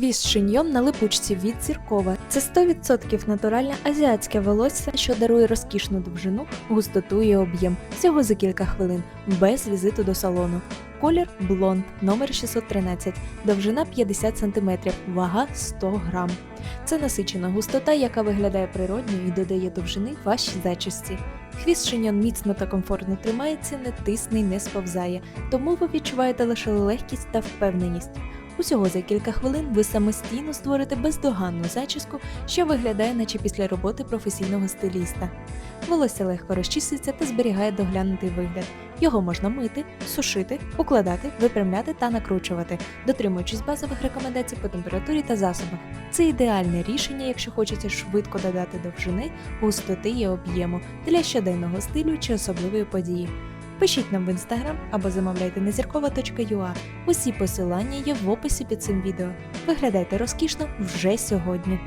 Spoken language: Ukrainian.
Хвіст шиньйон на липучці від зіркова. Це 100% натуральне азіатське волосся, що дарує розкішну довжину, густоту і об'єм. Всього за кілька хвилин, без візиту до салону. Колір блонд, номер 613, довжина 50 см, вага 100 грам. Це насичена густота, яка виглядає природньо і додає довжини вашій зачісті. Хвіст шиньйон міцно та комфортно тримається, не тисне й не сповзає, тому ви відчуваєте лише легкість та впевненість. Усього за кілька хвилин ви самостійно створите бездоганну зачіску, що виглядає, наче після роботи професійного стиліста. Волосся легко розчісується та зберігає доглянутий вигляд. Його можна мити, сушити, укладати, випрямляти та накручувати, дотримуючись базових рекомендацій по температурі та засобах. Це ідеальне рішення, якщо хочеться швидко додати довжини, густоти і об'єму для щоденного стилю чи особливої події. Пишіть нам в інстаграм або замовляйте на зіркова.ua. Усі посилання є в описі під цим відео. Виглядайте розкішно вже сьогодні.